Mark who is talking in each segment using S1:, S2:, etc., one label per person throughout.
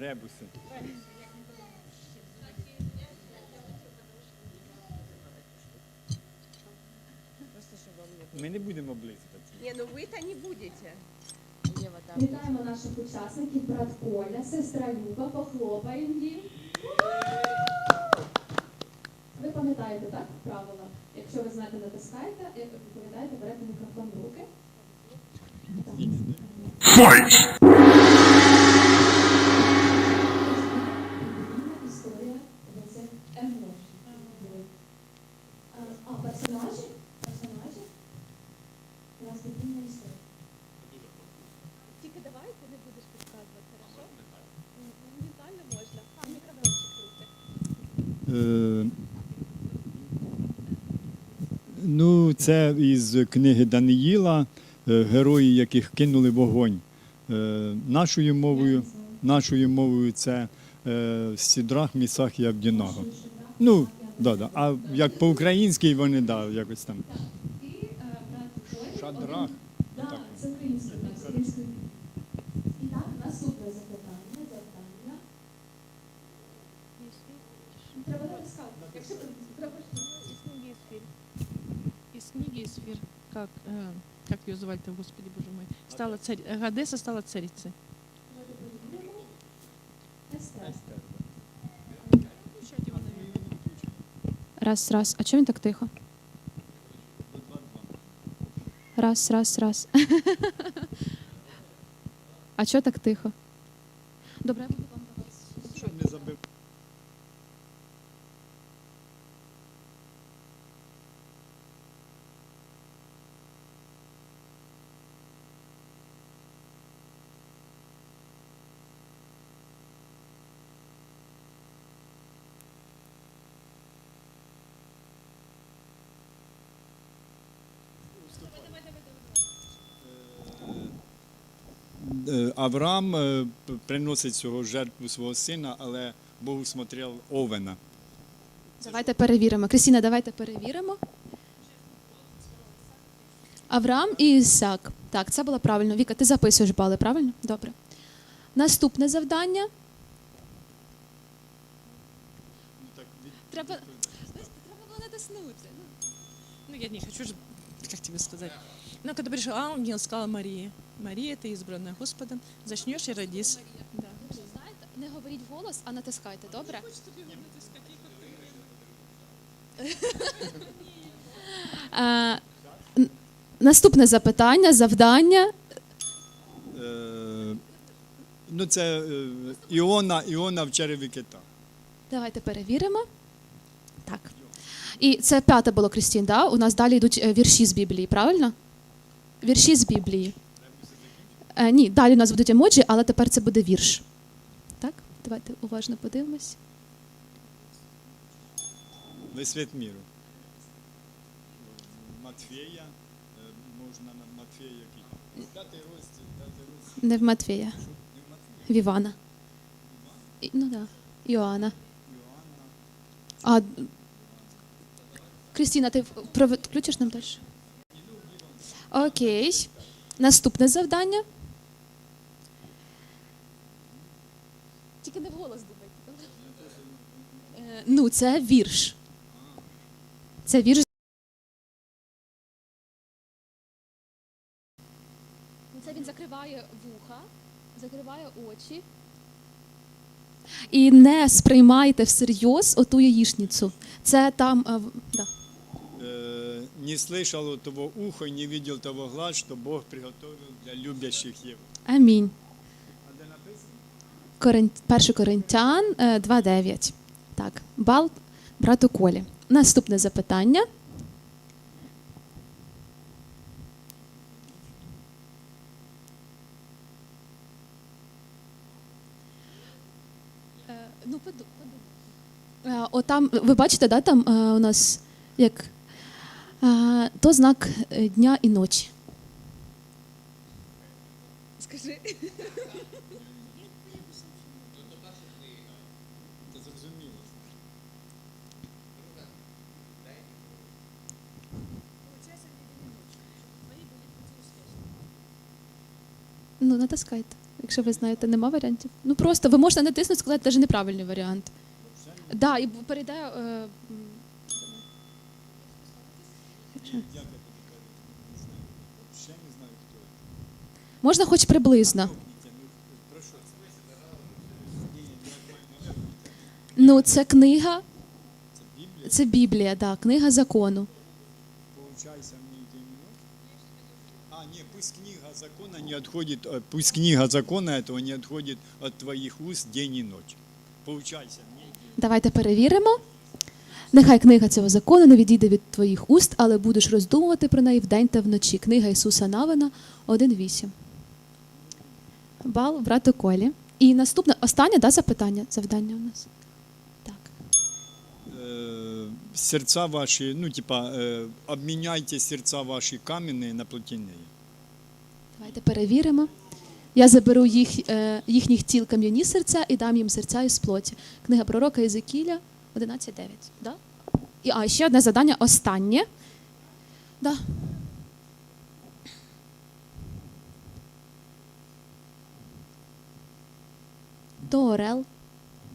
S1: Ребуси. Ми не будемо облизувати.
S2: Не, ну вы-то не будете.
S3: Вітаємо наших учасників, брат Коля, сестра Люба, похлопаємо їм. Ви пам'ятаєте, так, правила? Якщо ви знаєте, натискаєте, як ви відповідаєте, берете мікрофон в руки. Історія персонажі? Персонажі? У нас подвійна історія.
S4: Тільки давай ти не будеш підказувати, хорошо? Моментально можна. А, мікрофончик крути.
S1: Е, ну, це із книги Даниїла, е, герої, яких кинули вогонь. Е, нашою мовою, нашою мовою це Сідрах, Місах і Авдіного. Ну, да, да. А як по-українськи вони да, якось там.
S3: І е.
S1: Шадрах.
S3: Так, це так, українською. І так, наступне запитання, завдання. Треба натискати. Якщо треба
S4: Из книги Исфирь. Как, э, как ее звали-то, Господи Боже мой. Стала царь, Гадеса стала царицей.
S5: Раз, раз. А чому він так тихо? Раз, раз, раз. а чого так тихо? Добре,
S1: Авраам е, приносить цього жертву свого сина, але Бог усмотрел Овена.
S5: Давайте перевіримо. Крістіна, давайте перевіримо. Авраам і Ісак. Так, це було правильно. Віка, ти записуєш бали, правильно? Добре. Наступне завдання. Треба, треба було натиснути.
S4: Ну, я не хочу же, как тебе сказать. Ну, когда пришел ангел, сказала Марии, Мария, ты избранная Господом, зачнешь и родись. Да.
S5: Знаєте, не говоріть голос, а натискайте, добре? Е, н- Наступне запитання, завдання.
S1: Е, Ну, це е, Іона, Іона в череві кита.
S5: Давайте перевіримо. Так. І це п'яте було Крістін, да? У нас далі йдуть е, вірші з Біблії, правильно? Вірші з Біблії. Е, ні, далі у нас будуть емоджі, але тепер це буде вірш. Так? Давайте уважно подивимось.
S1: Весь світ міру. Матфея, е, можна на Матфея який? П'ятий розділ, п'ятий розділ.
S5: Не в Матвія,
S1: Не в Матфея,
S5: в Івана. І, ну так, да. Іоанна. А Крістіна, ти включиш нам далі? Окей. Наступне завдання. Тільки не вголос думайте. Е, Ну, це вірш. Це вірш. Це він закриває вуха, закриває очі. І не сприймайте всерйоз оту яєчницю. Це там. е, в- да.
S1: Е, Не слышал того ухо, не видел того глаз, что Бог приготовил для любящих его.
S5: Амінь.
S1: А де написано?
S5: Корин... 1 Коринтян е, 2.9. Так, бал брату Колі. Наступне запитання. Е, Ну. Е, Отам, ви бачите, да, там е, у нас як то знак дня і ночі.
S2: Скажи.
S5: Ну, натискайте. Якщо ви знаєте, нема варіантів. Ну просто ви можете натиснути, сказати навіть неправильний варіант. Так, да, і перейде. Е, Можна хоч приблизно. Ну, це книга. Це Біблія, так, книга закону.
S1: Получайся мне день и ночь. А, не, пусть книга закона не отходит, э, пусть книга закона этого не отходит от твоих уст день и ночь. Получайся мне.
S5: Давайте перевіримо. Нехай книга цього закону не відійде від твоїх уст, але будеш роздумувати про неї вдень та вночі. Книга Ісуса Навина 1.8. Бал брату Колі. І наступне, останнє да, запитання, завдання у нас. Так.
S1: Э, сердца ваши, ну, типа, э, обменяйте сердца ваши каменные на плотяные.
S5: Давайте перевіримо. Я заберу їх, е, їхніх тіл кам'яні серця і дам їм серця із плоті. Книга пророка Єзекіля 11.9. Да? І, а, ще одне завдання останнє. Да. То орел,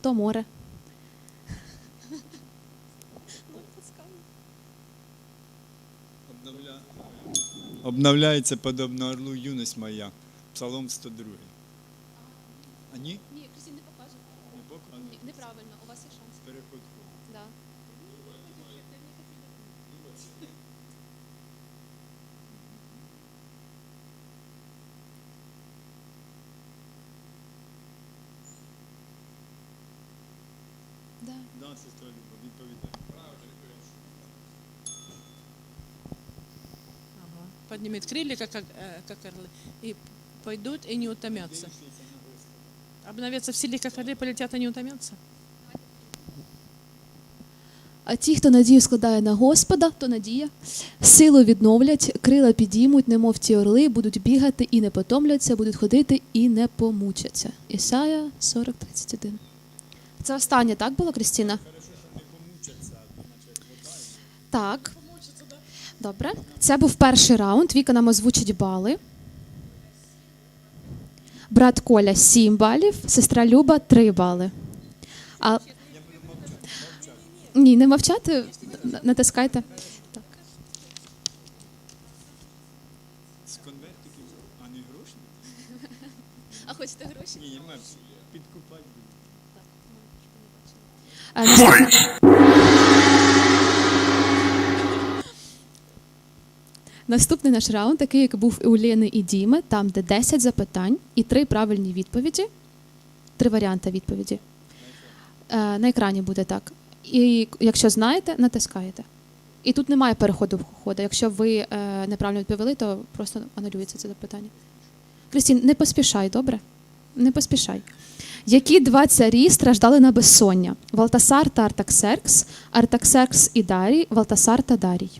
S5: то море.
S1: Обновля... Обновляется подобно орлу юність моя. Псалом 102. А ні?
S5: Ні, Крістін не покаже.
S1: Не показує.
S5: Неправильно, у вас є шанс.
S1: Переход.
S5: Да. Да.
S1: Да, сестра Люба, відповідай.
S4: Ага Поднимет крылья, как, э, как орлы, и пойдут и не утомятся. Обновятся в силе, как орлы, полетят и не утомятся.
S5: А ті, хто надію складає на Господа, то надія, силу відновлять, крила підіймуть, немов ті орли, будуть бігати і не потомляться, будуть ходити і не помучаться. Ісая 40.31. Це останнє, так було, Крістіна? Так. Добре. Це був перший раунд. Віка нам озвучить бали. Брат Коля 7 балів, сестра Люба 3 бали. А... Ні, не мовчати, натискайте. Так.
S1: З конвертиків, а не гроші?
S5: А хочете гроші?
S1: Ні, не мерз. Підкупати буду.
S5: Наступний наш раунд, такий, як був у Лєни і Діми, там, де 10 запитань і 3 правильні відповіді, три варіанти відповіді. Е, на екрані буде так. І якщо знаєте, натискаєте. І тут немає переходу в ходу. Якщо ви е, неправильно відповіли, то просто анулюється це запитання. Крістін, не поспішай, добре? Не поспішай. Які два царі страждали на безсоння? Валтасар та Артаксеркс, Артаксеркс і Дарій, Валтасар та Дарій.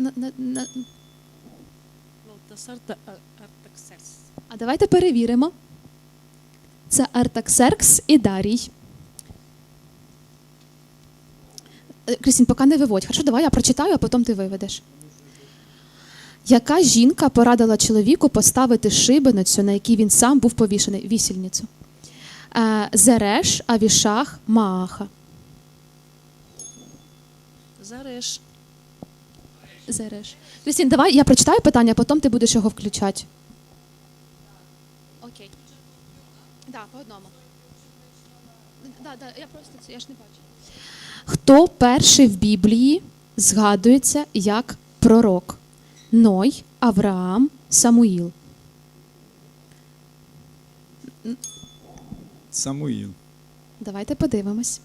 S5: На,
S4: Артаксеркс.
S5: а давайте перевіримо. Це Артаксеркс і Дарій. Е, Крістін, поки не виводь. Хорошо, давай я прочитаю, а потім ти виведеш. Яка жінка порадила чоловіку поставити шибеницю, на якій він сам був повішений? Вісільницю. Е, Зереш, Авішах, Мааха.
S4: Зареш.
S5: Зереш. Крістін, давай я прочитаю питання, а потім ти будеш його включати. Окей. Так, по одному. Да, да, я просто це, я ж не бачу. Хто перший в Біблії згадується як пророк? Ной, Авраам, Самуїл.
S1: Самуїл.
S5: Давайте подивимось.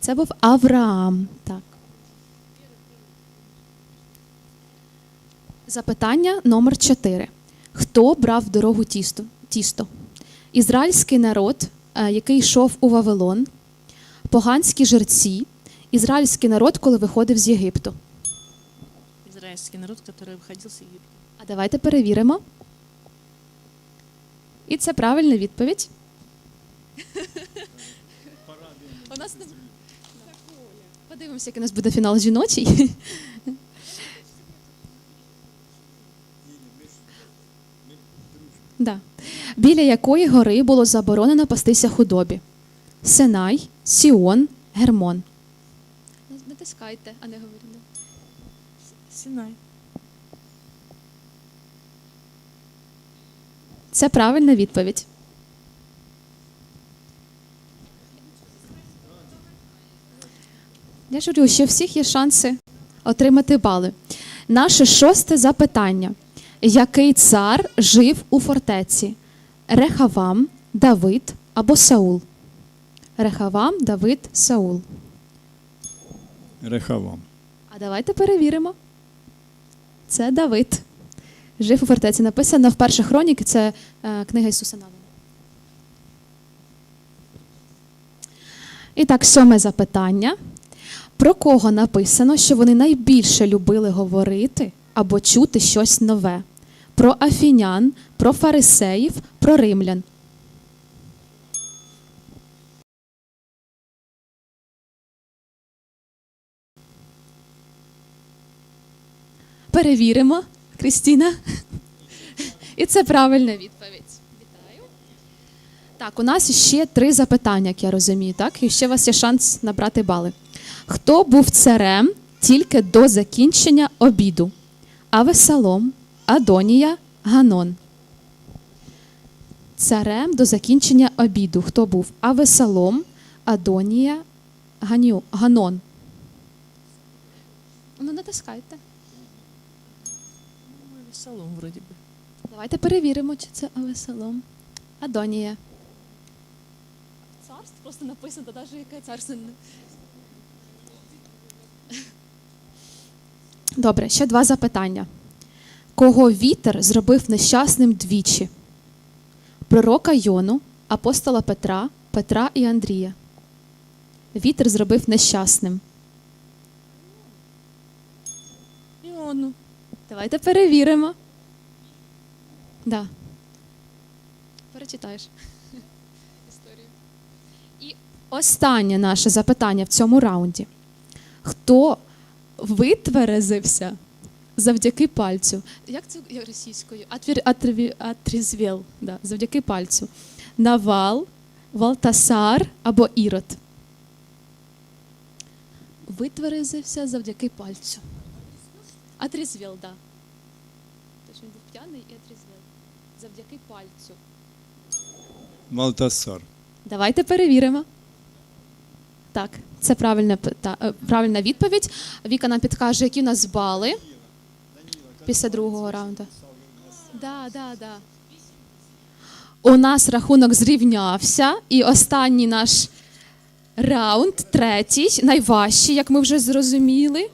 S5: Це був Авраам. Так. Запитання номер 4. Хто брав в дорогу тісто? тісто? Ізраїльський народ, е, який йшов у Вавилон, поганські жерці, ізраїльський народ, коли виходив з Єгипту.
S4: Израильский народ, который выходил с Египта.
S5: А давайте перевіримо. І це правильна відповідь. У нас. Подивимося, який у нас буде фінал жіночий. Да. Біля якої гори було заборонено пастися худобі? Синай, Сіон, Гермон. Натискайте, а не говоріть.
S4: Синай.
S5: Це правильна відповідь. Я ж говорю, що у всіх є шанси отримати бали. Наше шосте запитання. Який цар жив у фортеці? Рехавам, Давид або Саул? Рехавам, Давид, Саул.
S1: Рехавам.
S5: А давайте перевіримо. Це Давид. Жив у фортеці. Написано в перших хроніки, це е, книга Ісуса Навина. І так, сьоме запитання. Про кого написано, що вони найбільше любили говорити або чути щось нове? Про афінян, про фарисеїв, про римлян. Перевіримо, Крістіна. І це правильна відповідь. Вітаю. Так, у нас ще три запитання, як я розумію, так? І ще у вас є шанс набрати бали. Хто був царем тільки до закінчення обіду? Авесалом, Адонія, Ганон. Царем до закінчення обіду. Хто був? Авесалом, Адонія, Ганю, Ганон. Ну, натискайте.
S4: Ну, Салом вроде бы.
S5: Давайте перевіримо, чи це Авесалом. Адонія. Царство просто написано, навіть яке царство. Добре, ще два запитання. Кого вітер зробив нещасним двічі? Пророка Йону, апостола Петра, Петра і Андрія. Вітер зробив нещасним.
S4: Іону.
S5: Давайте перевіримо. Да. Перечитаєш історію. І останнє наше запитання в цьому раунді. Хто витверезився завдяки пальцю? Як це російською? Атрві, да, завдяки пальцю. Навал, Валтасар або Ірод. Витверезився завдяки пальцю. Отрізвіл, так. Да. Тож він був п'яний і отрізвіл. Завдяки пальцю.
S1: Малтасар.
S5: Давайте перевіримо. Так, це правильна, пита- е, правильна відповідь. Віка нам підкаже, які у нас бали після другого раунду. Да, да, да. У нас рахунок зрівнявся, і останній наш раунд, третій, найважчий, як ми вже зрозуміли.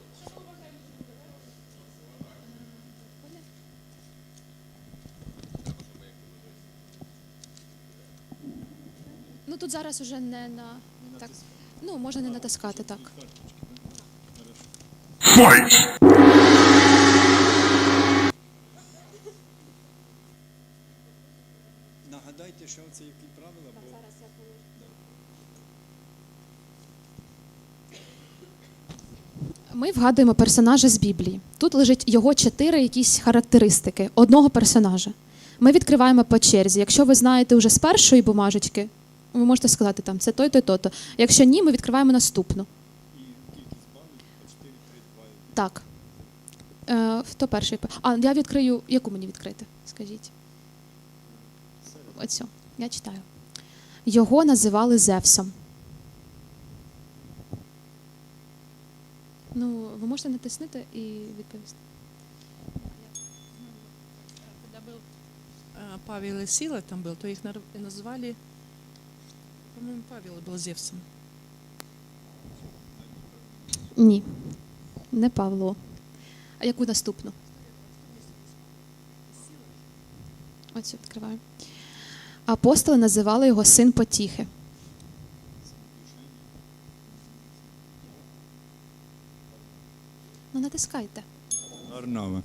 S5: Ну тут зараз уже не на так. Ну, можна не натискати так.
S1: Нагадайте, що які правила, бо
S5: Ми вгадуємо персонажа з Біблії. Тут лежить його чотири якісь характеристики одного персонажа. Ми відкриваємо по черзі. Якщо ви знаєте вже з першої бумажечки, ви можете сказати там це той, той, то-то. Якщо ні, ми відкриваємо наступну. Так. Е, хто перший? А, я відкрию. Яку мені відкрити? Скажіть. Оцю. Я читаю. Його називали Зевсом. Ну, ви можете натиснути і відповісти.
S4: Когда был э, Павел и Сила там был, то их нар- назвали, по-моему, Павел был Зевсом.
S5: Ні. Не Павло. А яку наступну? Оцю відкриваю. Апостоли називали його син потіхи. Ну, натискайте.
S1: Арнава.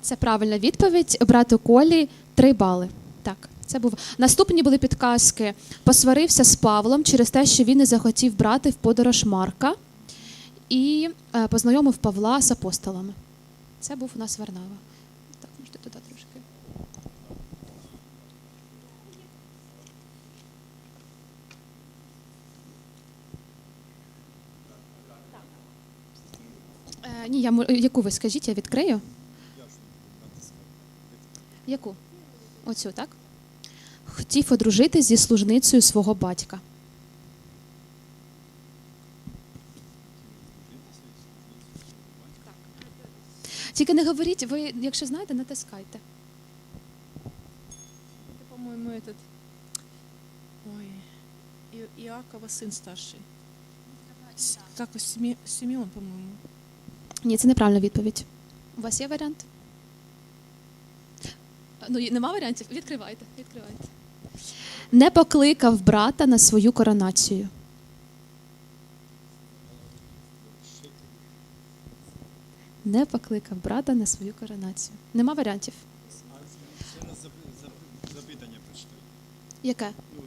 S5: Це правильна відповідь. Брату Колі три бали. Так, це був. Наступні були підказки. Посварився з Павлом через те, що він не захотів брати в подорож Марка і е, познайомив Павла з апостолами. Це був у нас Варнава. Так, можете туди трошки. Е, ні, я мо- яку ви скажіть, я відкрию. Яку? Оцю, так? Хотів одружитись зі служницею свого батька. Тільки не говоріть, ви, якщо знаєте, натискайте.
S4: Это, по-моему, этот... Ой, И- Иакова сын старший. С- Как его, Симе- Симеон, по-моему.
S5: Ні, це неправильна відповідь. У вас є варіант? Ну, нема варіантів? Відкривайте, відкривайте. Не покликав брата на свою коронацію. Не покликав брата на свою коронацію. Нема варіантів.
S1: Ще раз запитання прочитай.
S5: Яке?
S1: Ну,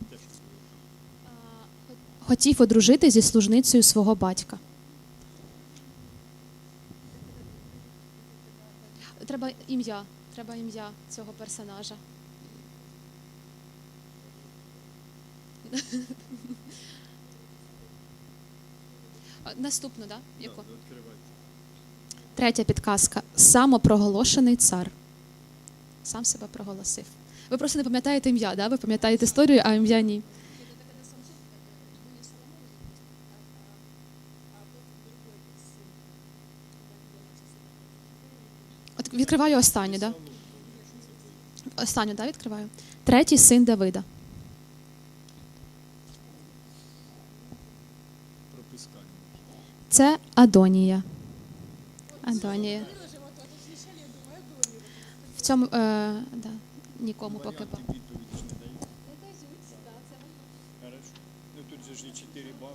S5: Хотів одружити зі служницею свого батька. Треба ім'я. Треба ім'я цього персонажа. Наступну, да? Яку? Третя підказка. Самопроголошений цар. Сам себе проголосив. Ви просто не пам'ятаєте ім'я, да? Ви пам'ятаєте історію, а ім'я ні. От відкриваю останню, да? Останню, да, відкриваю. Третій син Давида. Це Адонія. Адонія. В цьому е, да, нікому поки.
S1: Хорошо. Ну тут же ж і 4 бали.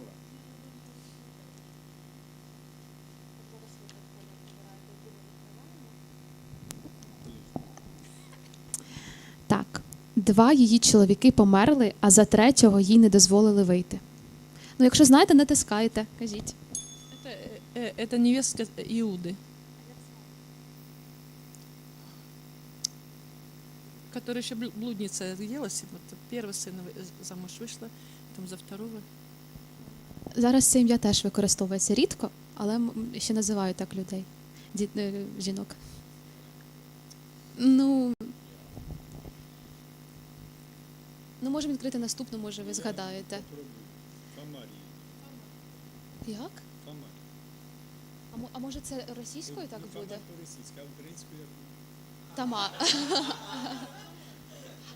S5: Так Два її чоловіки померли, а за третього їй не дозволили вийти. Ну, якщо знаєте, натискайте, кажіть.
S4: Это, э, э, это невестка Иуды. Которая еще блю- блудница делась. Вот первый сын вы- замуж вышла, потом за второго.
S5: Зараз це ім'я теж використовується рідко, але м- ще називають так людей, ді- е, жінок. Ну. Можемо відкрити наступну, може, ви згадаєте. Як? А, а може це російською так
S1: Ну,
S5: буде?
S1: Фамар по-російськи, а українською як?
S5: Тама.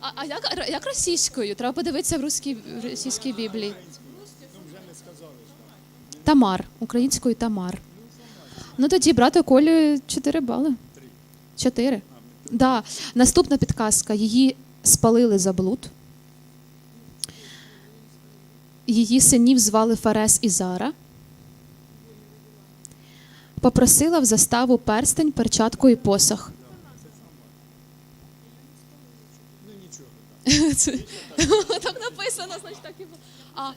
S5: А, а як, як російською? Треба подивитися в русській, в російській біблії.
S1: Ну, вже не сказали ж.
S5: Тамар. Українською Тамар. Ну тоді брату Колі 4 бали.
S1: Три.
S5: 4. Да. Наступна підказка. Її спалили за блуд. Її синів звали Фарес і Зара. Попросила в заставу перстень, перчатку і посох. Це- Там написано, значить так і було. А,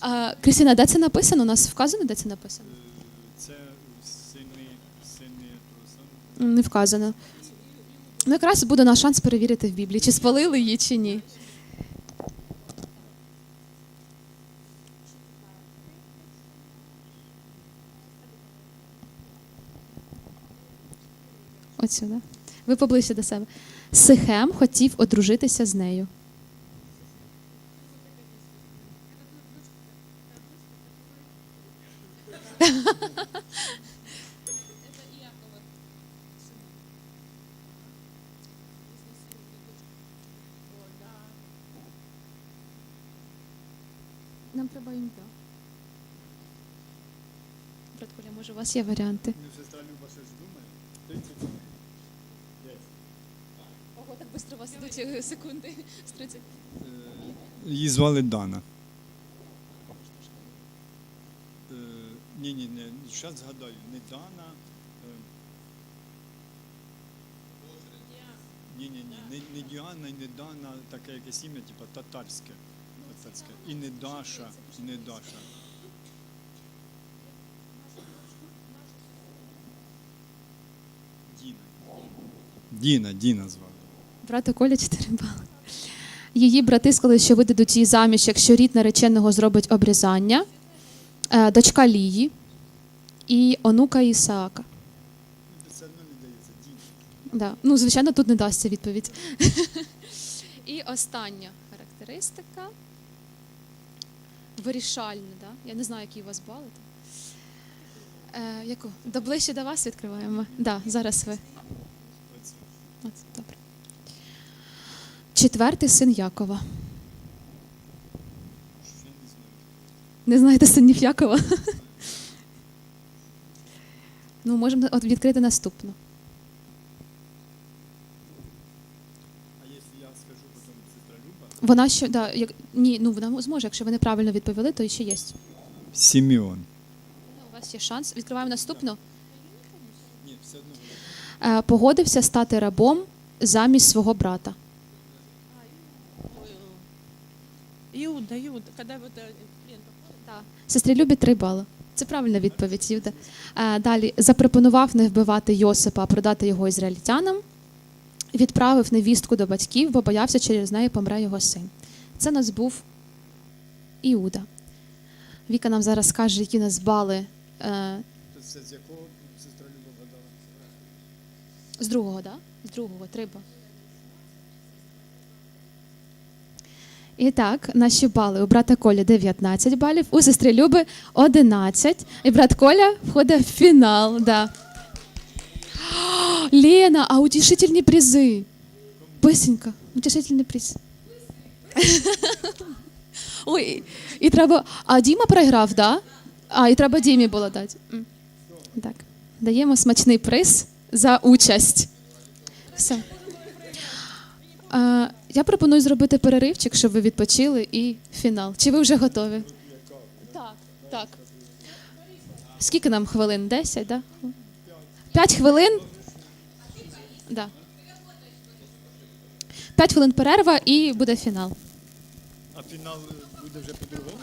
S5: а, Крістіна, де це написано? У нас вказано, де це написано?
S1: Це сини, сини.
S5: Не вказано. Ну, якраз буде наш шанс перевірити в Біблії, чи спалили її, чи ні. Ось сюди. Ви поближче до себе. Сихем хотів одружитися з нею. Нам треба ім'я. Брат Коля, може, у вас є варіанти?
S1: Ну, сестра Люба щось думає. 30 секунд. Є.
S5: Ого, у вас йдуть секунди з 30.
S1: Е, Її звали Дана. Е, Ні, ні, не. Зараз згадаю. Не Дана. е, Ні, ні, ні. Не, не Діана не Дана, таке якесь ім'я, типу татарське. татарське. І не Даша, і не Даша. Діна. Діна, Діна звали.
S5: Брата Коля 4 бали. Її брати сказали, що видадуть її заміж, якщо рід нареченого зробить обрізання. Е, Дочка Лії і онука Ісаака. Да. Ну, звичайно, тут не дасться відповідь. І остання характеристика. Вирішальна, да? Я не знаю, які у вас бали. Е, яку? До ближче до вас відкриваємо. Да, зараз ви. От, добре. Четвертий син Якова. Не знаєте синів Якова? ну, можемо відкрити наступну.
S1: А якщо я скажу, потім сестра Люба?
S5: Вона що, да, як, ні, ну вона зможе, якщо ви неправильно відповіли, то ще є.
S1: Сімеон.
S5: У вас є шанс. Відкриваємо наступну.
S1: Ні, все одно.
S5: Е, погодився стати рабом замість свого брата.
S4: Иуда, Иуда, когда вот плен попал,
S5: Сестрі Любі три бали. Це правильна відповідь. Юда. Е, далі запропонував не вбивати Йосипа, а продати його ізраїльтянам. Відправив невістку до батьків, бо боявся, через неї помре його син. Це нас був Іуда. Віка нам зараз скаже, які нас бали е,
S1: з якого сестра Люба вгадала?
S5: з другого, да? З другого, три бали. І так, наші бали у брата Коля 19 балів, у сестри Люби 11. І брат Коля входить в фінал. Да. Лена, а утішительні призи. Бисенька, утішительний приз. Ой, і треба. А Діма програв, да? А, і треба Дімі було дати. Так. Даємо смачний приз за участь. Все. Я пропоную зробити переривчик, щоб ви відпочили, і фінал. Чи ви вже готові? Так, так. Скільки нам хвилин? Десять, да? П'ять хвилин? Да. П'ять хвилин перерва і буде фінал.
S1: А фінал буде вже по-другому?